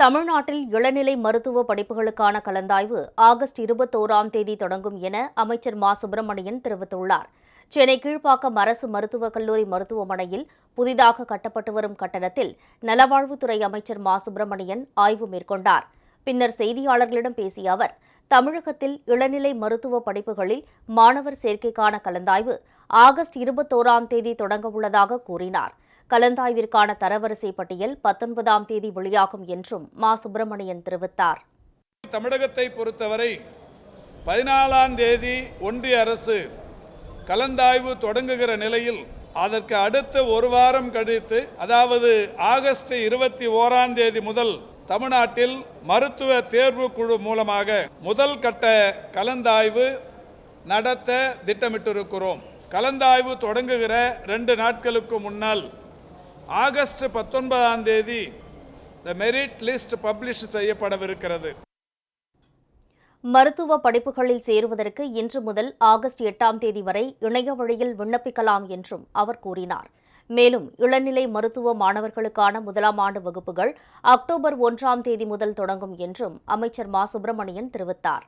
தமிழ்நாட்டில் இளநிலை மருத்துவ படிப்புகளுக்கான கலந்தாய்வு ஆகஸ்ட் இருபத்தோராம் தேதி தொடங்கும் என அமைச்சர் மா. சுப்பிரமணியன் தெரிவித்துள்ளார். சென்னை கீழ்ப்பாக்கம் அரசு மருத்துவக் கல்லூரி மருத்துவமனையில் புதிதாக கட்டப்பட்டு வரும் கட்டடத்தில் நலவாழ்வுத்துறை அமைச்சர் மா. சுப்பிரமணியன் ஆய்வு மேற்கொண்டார். பின்னர் செய்தியாளர்களிடம் பேசிய அவர் தமிழகத்தில் இளநிலை மருத்துவ படிப்புகளில் மாணவர் சேர்க்கைக்கான கலந்தாய்வு ஆகஸ்ட் இருபத்தோராம் தேதி தொடங்கவுள்ளதாக கூறினார். கலந்தாய்விற்கான தரவரிசை பட்டியல் பத்தொன்பதாம் தேதி வெளியாகும் என்றும் மா. சுப்பிரமணியன் தெரிவித்தார். தமிழகத்தை பொறுத்தவரை பதினாலாம் தேதி ஒன்றிய அரசு கலந்தாய்வு தொடங்குகிற நிலையில் அதற்கு அடுத்த ஒரு வாரம் கழித்து அதாவது ஆகஸ்ட் இருபத்தி ஓராம் தேதி முதல் தமிழ்நாட்டில் மருத்துவ தேர்வு குழு மூலமாக முதல் கட்ட கலந்தாய்வு நடத்த திட்டமிட்டிருக்கிறோம். கலந்தாய்வு தொடங்குகிற ரெண்டு நாட்களுக்கு முன்னால் ஆகஸ்ட் பத்தொன்பதாம் தேதி த மெரிட் லிஸ்ட் பப்ளிஷ் செய்யப்படவிருக்கிறது. மருத்துவ படிப்புகளில் சேருவதற்கு இன்று முதல் ஆகஸ்ட் எட்டாம் தேதி வரை இணைய வழியில் விண்ணப்பிக்கலாம் என்றும் அவர் கூறினார். மேலும் இளநிலை மருத்துவ மாணவர்களுக்கான முதலாம் ஆண்டு வகுப்புகள் அக்டோபர் ஒன்றாம் தேதி முதல் தொடங்கும் என்றும் அமைச்சர் மா. சுப்பிரமணியன் தெரிவித்தார்.